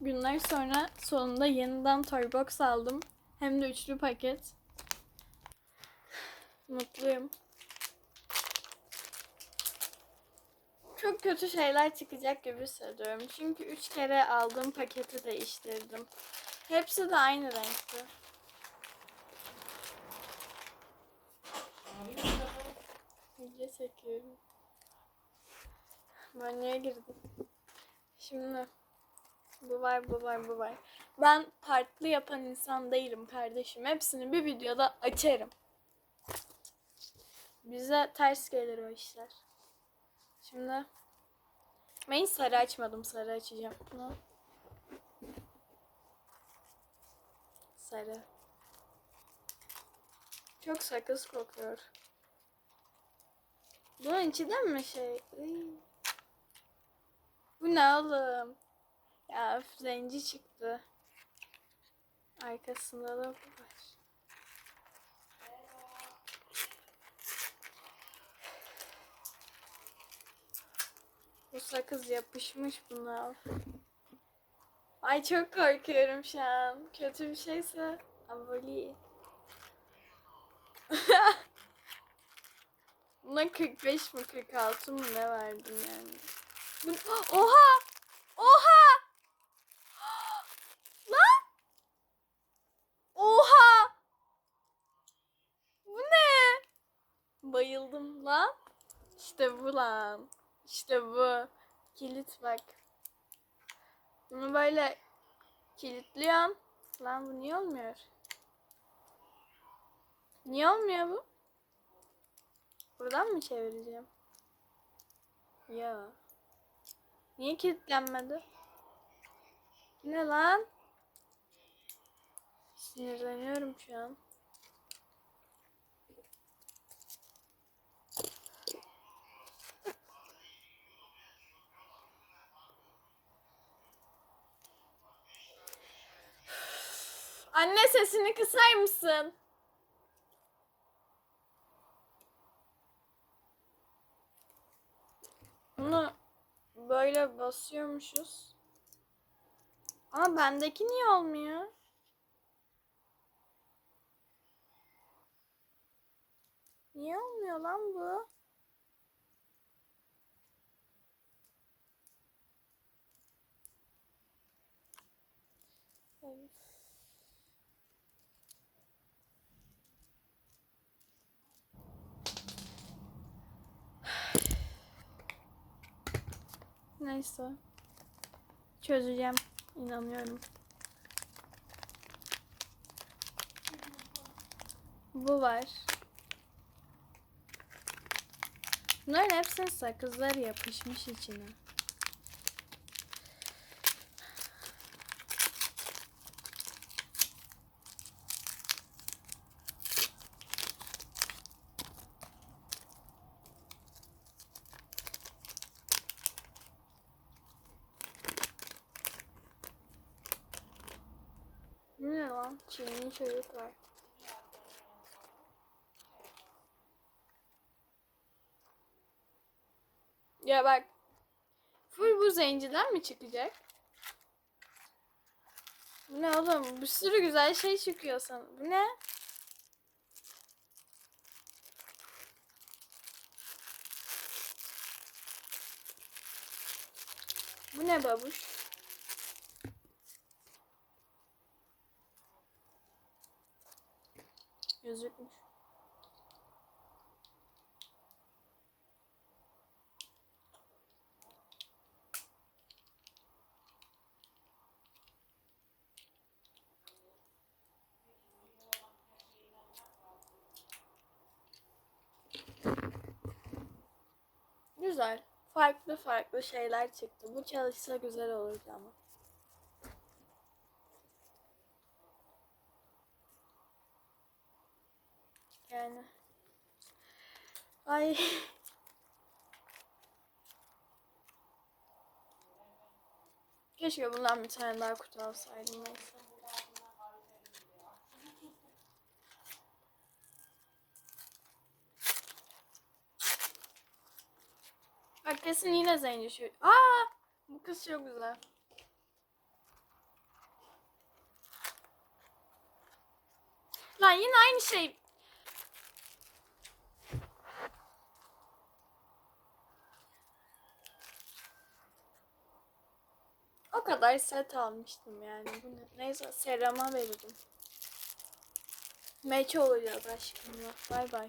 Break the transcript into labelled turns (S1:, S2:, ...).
S1: Günler sonra sonunda yeniden Toybox aldım. Hem de üçlü paket. Mutluyum. Çok kötü şeyler çıkacak gibi hissediyorum. Çünkü üç kere aldığım paketi değiştirdim. Hepsi de aynı renkti. Video çekiyorum. Banyoya girdim. Şimdi bu var, bu var, bu var. Ben farklı yapan insan değilim kardeşim. Hepsini bir videoda açarım. Bize ters gelir o işler. Şimdi ben hiç sarı açmadım. Sarı açacağım. Bunu. Sarı. Çok sakız kokuyor. Bunun içinden mi şey? Bu ne oğlum? Ya öf, zenci çıktı. Arkasında da bu var. Bu sakız yapışmış buna. Ay çok korkuyorum şu an. Kötü bir şeyse aboli. Buna 45 mi 46 mı ne verdim yani. Bu... Oha! Oha! Lan! Oha! Bu ne? Bayıldım lan. İşte bu lan. İşte bu. Kilit bak. Bunu böyle kilitliyorsun. Lan bu niye olmuyor? Niye olmuyor bu? Buradan mı çevireceğim? Ya. Niye kilitlenmedi? Ne lan? Sinirleniyorum şu an. Anne sesini kısar mısın? Bunu böyle basıyormuşuz. Ama bendeki niye olmuyor? Niye olmuyor lan bu? Of. Neyse. Çözeceğim. İnanıyorum. Bu var. Bunların hepsinin sakızları yapışmış içine. Bu ne lan? Çinli çocuk var. Ya bak. Full bu zenciden mi çıkacak? Bu ne oğlum? Bir sürü güzel şey çıkıyor sana. Bu ne? Bu ne babuş? Gözükmüş. Güzel. Farklı farklı şeyler çıktı. Bu çalışsa güzel olurdu ama. Yani. Ay. Keşke bundan bir tane daha kutu alsaydım neyse. Bak kesin yine zenci şu. Aa! Bu kız çok güzel. Lan yine aynı şey. Kadar set almıştım yani. Neyse serama veririm. Meç olacağız aşkımla. Bay bay.